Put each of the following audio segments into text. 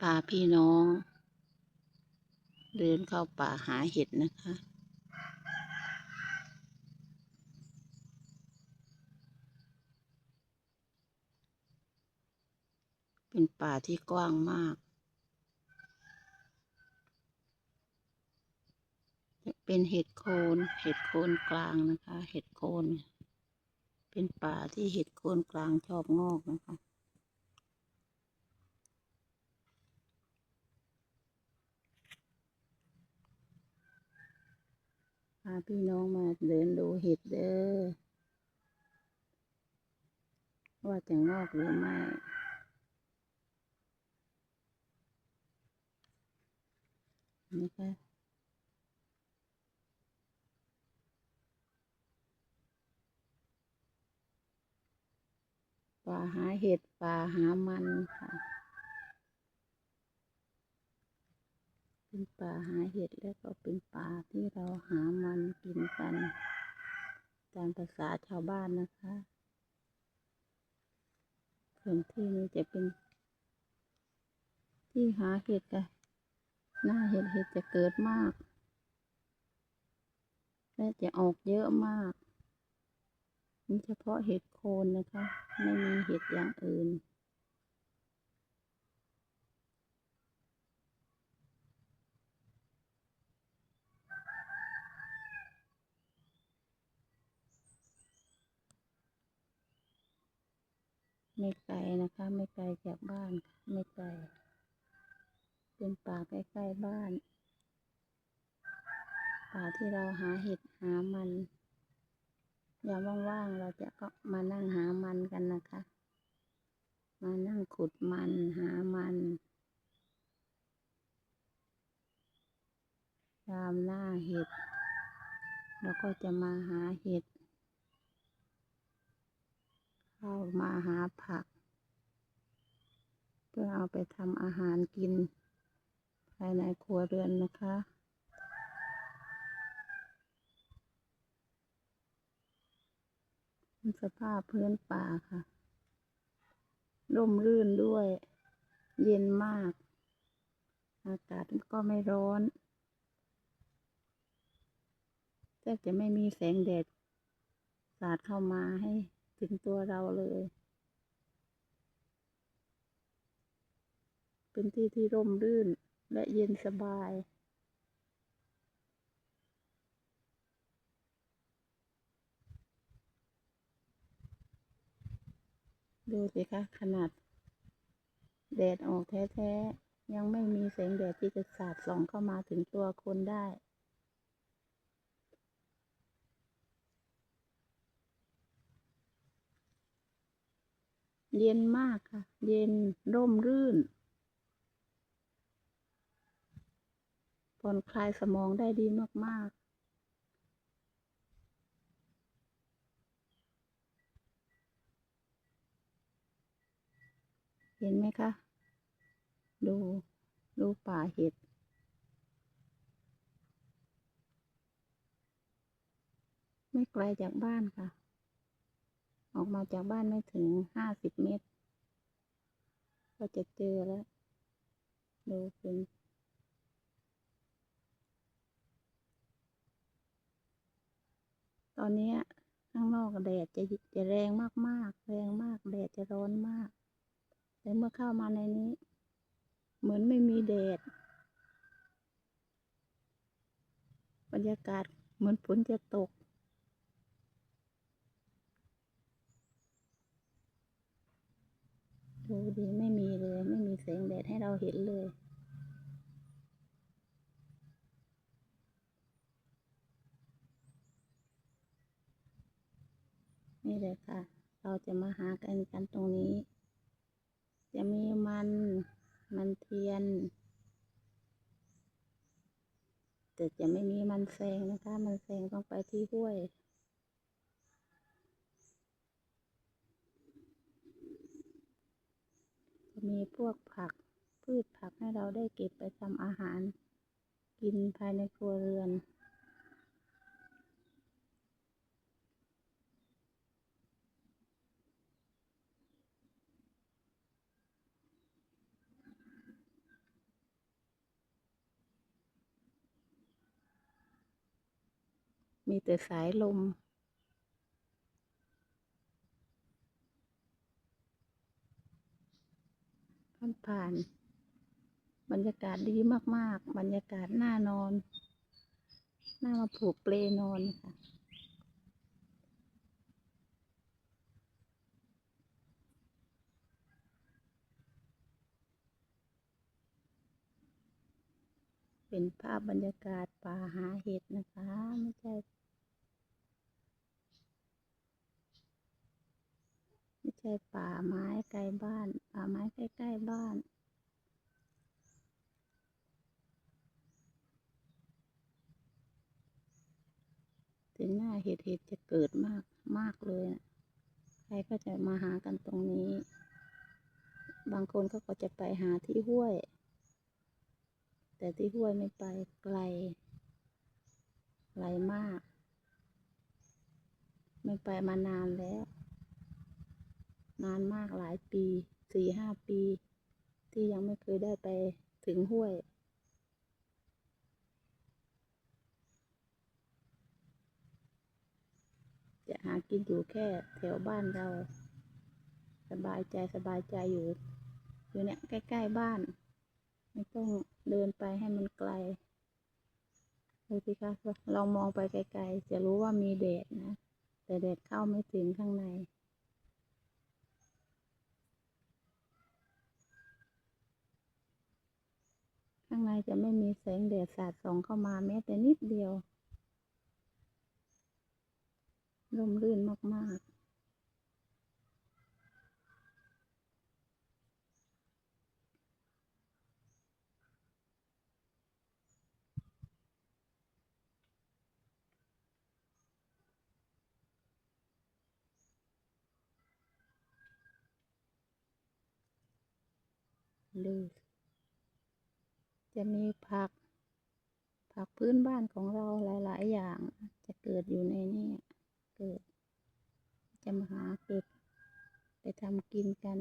พาพี่น้อง เดินเข้าป่าหาเห็ดนะคะ เป็นป่าที่กว้างมาก เป็นเห็ดโคนเห็ดโคนกลางนะคะ เห็ดโคน เป็นป่าที่เห็ดโคนกลางชอบงอกนะคะ พาพี่น้องมาเดินดูเห็ดเด้อ ว่าจะงอกหรือไม่นะคะป่าหาเห็ดป่าหามันค่ะ เป็นป่าหาเห็ดแล้วก็เป็นป่าที่เราหามันกินกัน ตามภาษาชาวบ้านนะคะพื้นที่นี้จะเป็น ที่หาเห็ดกันหน้าเห็ดเห็ดจะเกิดมาก และจะออกเยอะมากมีเฉพาะเห็ดโคนนะคะ ไม่มีเห็ดอย่างอื่น ไม่ไกลนะคะ ไม่ไกลจากบ้านไม่ไกลเป็นป่าใกล้ๆบ้าน ป่าที่เราหาเห็ดหามันยามว่างๆเราจะก็มานั่งหามันกันนะคะ มานั่งขุดมันหามันตามหน้าเห็ดเราก็จะมาหาเห็ด เข้ามาหาผัก เพื่อเอาไปทำอาหารกิน ภายในครัวเรือนนะคะสภาพพื้นป่าค่ะ ร่มรื่นด้วย เย็นมาก อากาศก็ไม่ร้อนแทบจะไม่มีแสงแดด สาดเข้ามาให้ ถึงตัวเราเลย เป็นที่ที่ร่มรื่นและเย็นสบาย ดูสิคะขนาด แดดออกแท้ๆ ยังไม่มีแสงแดดที่จะสาดส่องเข้ามาถึงตัวคนได้ เย็นมากค่ะ เย็นร่มรื่น ผ่อนคลายสมองได้ดีมาก ๆเห็นไหมคะ ดู ดูป่าเห็ด ไม่ไกลจากบ้านค่ะ ออกมาจากบ้านไม่ถึงห้าสิบเมตร ก็จะเจอแล้ว ดูเป็นตอนนี้ข้างนอกแดดจะจะแรงมากๆ แรงมากแดดจะร้อนมาก แต่เมื่อเข้ามาในนี้ เหมือนไม่มีแดด บรรยากาศเหมือนฝนจะตก ดูดีไม่มีเลย ไม่มีแสงแดดให้เราเห็นเลยนี่เลยค่ะ เราจะมาหากันกันตรงนี้ จะมีมัน มันเทียน แต่จะไม่มีมันแซงนะคะ มันแซงต้องไปที่ห้วย มีพวกผักพืชผักให้เราได้เก็บไปทำอาหาร กินภายในครัวเรือน มีแต่สายลม ผ่าน บรรยากาศดีมาก ๆ บรรยากาศน่านอนน่ามาผูกเปลนอนค่ะเป็นภาพบรรยากาศป่าหาเห็ดนะคะ ไม่ใช่ไม่ใช่ป่าไม้ไกลบ้าน ป่าไม้ใกล้ๆบ้าน ถึงหน้าเห็ดเห็ดจะเกิดมากมากเลยนะใครก็จะมาหากันตรงนี้ บางคนเขาก็จะไปหาที่ห้วย แต่ที่ห้วยไม่ไปไกล ไกลมาก ไม่ไปมานานแล้ว นานมากหลายปีสี่ห้าปี ที่ยังไม่เคยได้ไปถึงห้วย จะ หากินอยู่แค่แถวบ้านเรา สบายใจสบายใจอยู่ อยู่เนี่ยใกล้ ๆ บ้าน ไม่ต้องเดินไปให้มันไกลดูสิคะเรามองไปไกลๆ จะรู้ว่ามีแดดนะ แต่แดดเข้าไม่ถึงข้างใน ข้างในจะไม่มีแสงแดดสาดส่องเข้ามาแม้แต่นิดเดียว ร่มรื่นมากๆลือจะมีผัก ผักพื้นบ้านของเราหลาย ๆ อย่างจะเกิดอยู่ในนี่ เกิด จะมาหาเก็บไปทำกินกัน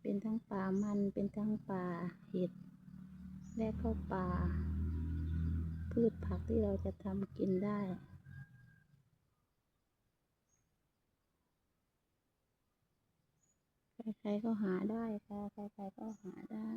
เป็นทั้งป่ามันเป็นทั้งป่าเห็ด และก็ป่า พืชผักที่เราจะทำกินได้ ใครๆก็หาได้ค่ะ ใครๆก็หาได้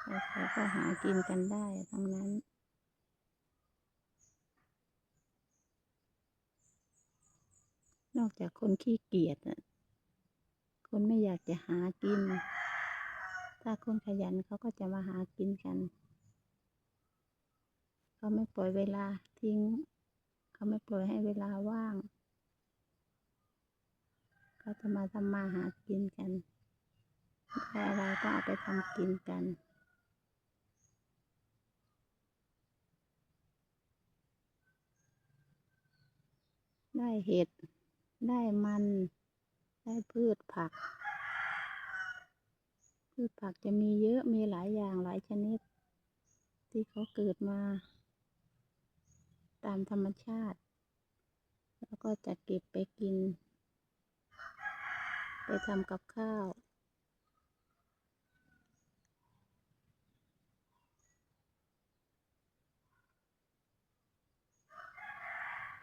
ใครๆก็หากินกันได้ทั้งนั้นนอกจากคนขี้เกียจอะคนไม่อยากจะหากิน ถ้าคนขยันเขาก็จะมาหากินกัน เขาไม่ปล่อยเวลาทิ้ง เขาไม่ปล่อยให้เวลาว่าง เขาจะมาทำมาหากินกันได้อะไรก็เอาไปทำกินกัน ได้เห็ด ได้มัน ได้พืชผัก พืชผักจะมีเยอะมีหลายอย่างหลายชนิด ที่เขาเกิดมา ตามธรรมชาติ แล้วก็จะเก็บไปกิน ไปทำกับข้าว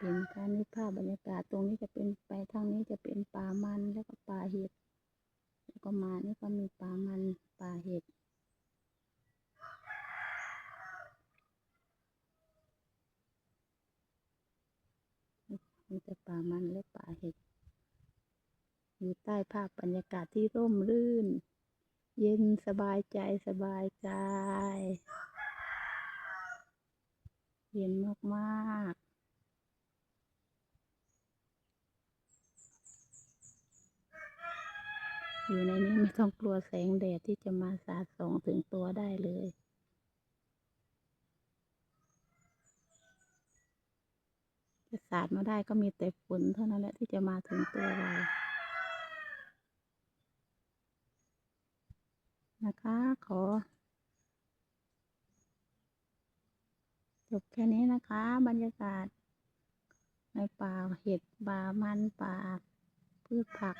เป็นการนิภาพบรรยากาศตรงนี้จะเป็นไปทางนี้จะเป็นป่ามันแล้วก็ป่าเห็ดแล้วก็มานี่ก็มีป่ามันป่าเห็ดมีแต่ป่ามันและป่าเห็ดอยู่ใต้ภาพบรรยากาศที่ร่มรื่น เย็นสบายใจสบายใจเย็นมาก ๆ อยู่ในนี้ไม่ต้องกลัวแสงแดดที่จะมาสาดส่องถึงตัวได้เลยจะสาดมาได้ก็มีแต่ฝนเท่านั้นแหละที่จะมาถึงตัวเรานะคะ ขอ จบแค่นี้นะคะ บรรยากาศ ในป่าเห็ดป่ามันป่าพืชผัก